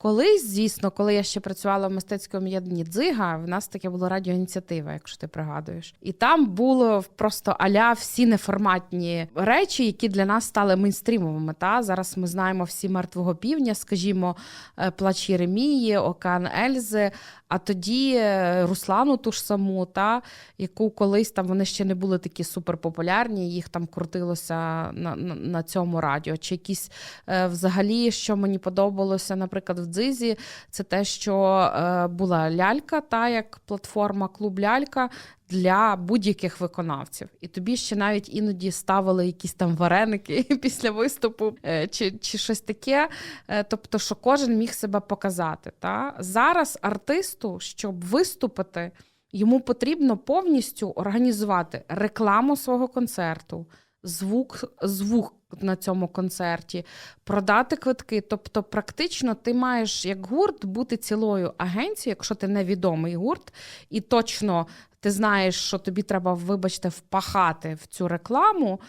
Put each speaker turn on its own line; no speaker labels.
Колись, звісно, коли я ще працювала в мистецькому єднанні дзига, в нас таке було радіоініціатива, якщо ти пригадуєш. І там було просто аля всі неформатні речі, які для нас стали мейнстрімовими. Та зараз ми знаємо всі мертвого півня, скажімо, е, плач Єремії, Океан Ельзи. А тоді е, Руслану ту ж саму, та яку колись там вони ще не були такі суперпопулярні, їх там крутилося на, на, на цьому радіо. Чи якісь е, взагалі, що мені подобалося, наприклад, в дзизі, це те, що е, була лялька, та як платформа Клуб Лялька. Для будь-яких виконавців, і тобі ще навіть іноді ставили якісь там вареники після виступу, е, чи, чи щось таке. Е, Тобто, що кожен міг себе показати. Та зараз артисту, щоб виступити, йому потрібно повністю організувати рекламу свого концерту, звук, звук на цьому концерті, продати квитки. Тобто, практично ти маєш як гурт бути цілою агенцією, якщо ти невідомий гурт, і точно ти знаєш, що тобі треба, вибачте, впахати в цю рекламу.